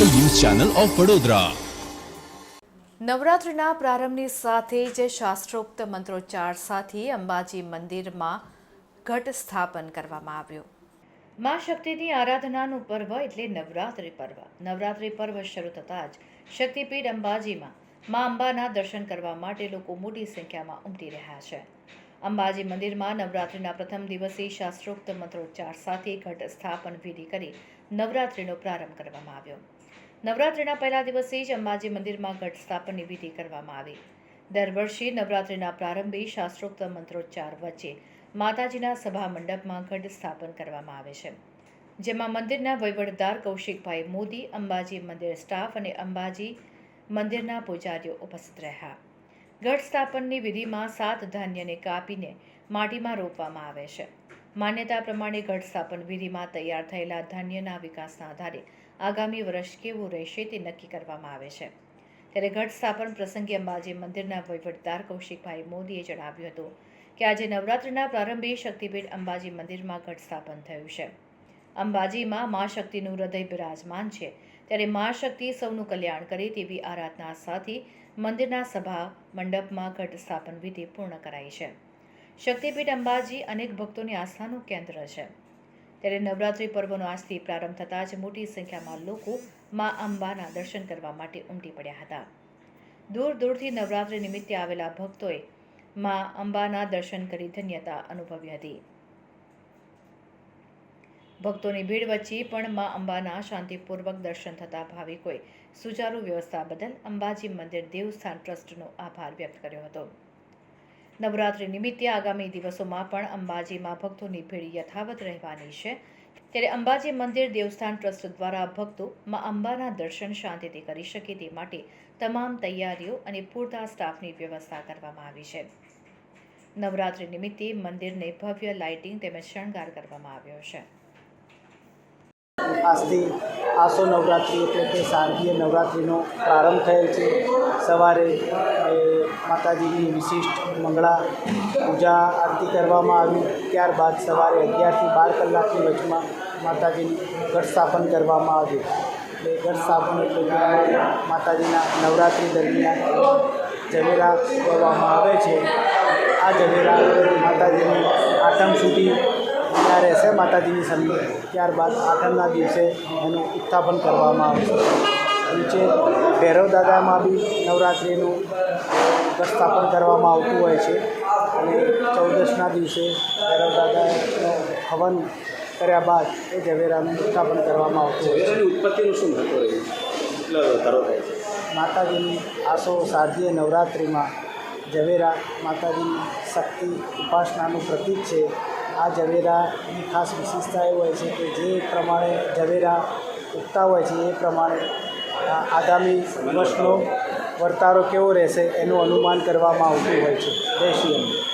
Channel of Vadodara. નવરાત્રિના પ્રારંભની સાથે જ શાસ્ત્રોક્ત મંત્રોચ્ચાર સાથે અંબાજી મંદિરમાં ઘટ સ્થાપન કરવામાં આવ્યું. મા શક્તિની આરાધનાનું પર્વ એટલે નવરાત્રિ પર્વ. નવરાત્રિ પર્વ શરૂ થતાં જ શક્તિપીઠ અંબાજીમાં મા અંબાના દર્શન કરવા માટે લોકો મોટી સંખ્યામાં ઉમટી રહ્યા છે. અંબાજી મંદિરમાં નવરાત્રિના પ્રથમ દિવસે શાસ્ત્રોક્ત મંત્રોચ્ચાર સાથે ઘટ સ્થાપન વિધિ કરી નવરાત્રિનો પ્રારંભ કરવામાં આવ્યો. નવરાત્રિના પહેલા દિવસે જ અંબાજી મંદિરમાં ઘટ સ્થાપનની વિધિ કરવામાં આવી. દર વર્ષે નવરાત્રિના પ્રારંભે શાસ્ત્રોક્ત મંત્રોચ્ચાર વચ્ચે માતાજીના સભા મંડપમાં ઘટ સ્થાપન કરવામાં આવે છે. જેમાં મંદિરના વહીવટદાર કૌશિકભાઈ મોદી, અંબાજી મંદિર સ્ટાફ અને અંબાજી મંદિરના પૂજારીઓ ઉપસ્થિત રહ્યા. ઘટ સ્થાપનની વિધિમાં સાત ધાન્યને કાપીને માટીમાં રોપવામાં આવે છે. માન્યતા પ્રમાણે ઘટ સ્થાપન વિધિમાં તૈયાર થયેલા ધાન્યના વિકાસના આધારે આગામી વર્ષ કેવું રહેશે તે નક્કી કરવામાં આવે છે. ત્યારે ઘટ સ્થાપન પ્રસંગે અંબાજી મંદિરના વહીવટદાર કૌશિકભાઈ મોદીએ જણાવ્યું હતું કે આજે નવરાત્રિના પ્રારંભે શક્તિપીઠ અંબાજી મંદિરમાં ઘટ સ્થાપન થયું છે. અંબાજીમાં મા શક્તિનું હૃદય બિરાજમાન છે. ત્યારે મા શક્તિ સૌનું કલ્યાણ કરે તેવી આરાધના સાથે મંદિરના સભા, મંડપમાં ઘટ સ્થાપન વિધિ પૂર્ણ કરાઈ છે. શક્તિપીઠ અંબાજી અનેક ભક્તોની આસ્થાનું કેન્દ્ર છે. ત્યારે નવરાત્રિ પર્વનો આજથી પ્રારંભ થતાં જ મોટી સંખ્યામાં લોકો મા અંબાના દર્શન કરવા માટે ઉમટી પડ્યા હતા. દૂર દૂરથી નવરાત્રિ નિમિત્તે આવેલા ભક્તોએ મા અંબાના દર્શન કરી ધન્યતા અનુભવી હતી. ભક્તોની ભીડ વચ્ચે પણ મા અંબાના શાંતિપૂર્વક દર્શન થતા ભાવિકોએ સુચારુ વ્યવસ્થા બદલ અંબાજી મંદિર દેવસ્થાન ટ્રસ્ટનો આભાર વ્યક્ત કર્યો હતો. નવરાત્રિ નિમિત્તે આગામી દિવસોમાં પણ અંબાજીમાં ભક્તોની ભીડ યથાવત રહેવાની છે. ત્યારે અંબાજી મંદિર દેવસ્થાન ટ્રસ્ટ દ્વારા ભક્તો માં અંબાના દર્શન શાંતિથી કરી શકે તે માટે તમામ તૈયારીઓ અને પૂરતા સ્ટાફની વ્યવસ્થા કરવામાં આવી છે. નવરાત્રિ નિમિત્તે મંદિરને ભવ્ય લાઇટિંગ તેમજ શણગાર કરવામાં આવ્યો છે. આજથી આસો નવરાત્રિ એટલે કે શારદીય નવરાત્રિનો પ્રારંભ થયેલ છે. સવારે માતાજીની વિશિષ્ટ મંગળા પૂજા આરતી કરવામાં આવી. ત્યારબાદ સવારે અગિયારથી બાર કલાકની વચમાં માતાજીનું ઘટ સ્થાપન કરવામાં આવ્યું. એટલે ઘટ સ્થાપન એટલે માતાજીના નવરાત્રિ દરમિયાન જવેરા કરવામાં આવે છે. આ જવેરા માતાજીની આઠમ સુધી ત્યાં રહેશે માતાજીની સમી ત્યારબાદ આઠમના દિવસે એનું ઉત્થાપન કરવામાં આવશે નીચે ભૈરવ દાદામાં બી નવરાત્રિનું સ્થાપન કરવામાં આવતું હોય છે. અને ચૌદસના દિવસે ભૈરવ દાદાનો હવન કર્યા બાદ એ ઝવેરાનું ઉત્થાપન કરવામાં આવતું હોય છે. ઉત્પત્તિનું શું મહત્વ થાય છે? માતાજીની આસો શારદીય નવરાત્રિમાં ઝવેરા માતાજીની શક્તિ ઉપાસનાનું પ્રતીક છે. આ ઝવેરાની ખાસ વિશેષતા એ હોય છે કે જે પ્રમાણે ઝવેરા ઉગતા હોય છે, એ પ્રમાણે આગામી વર્ષનો વર્તારો કેવો રહેશે એનું અનુમાન કરવામાં આવતું હોય છે. શ્રી અંબે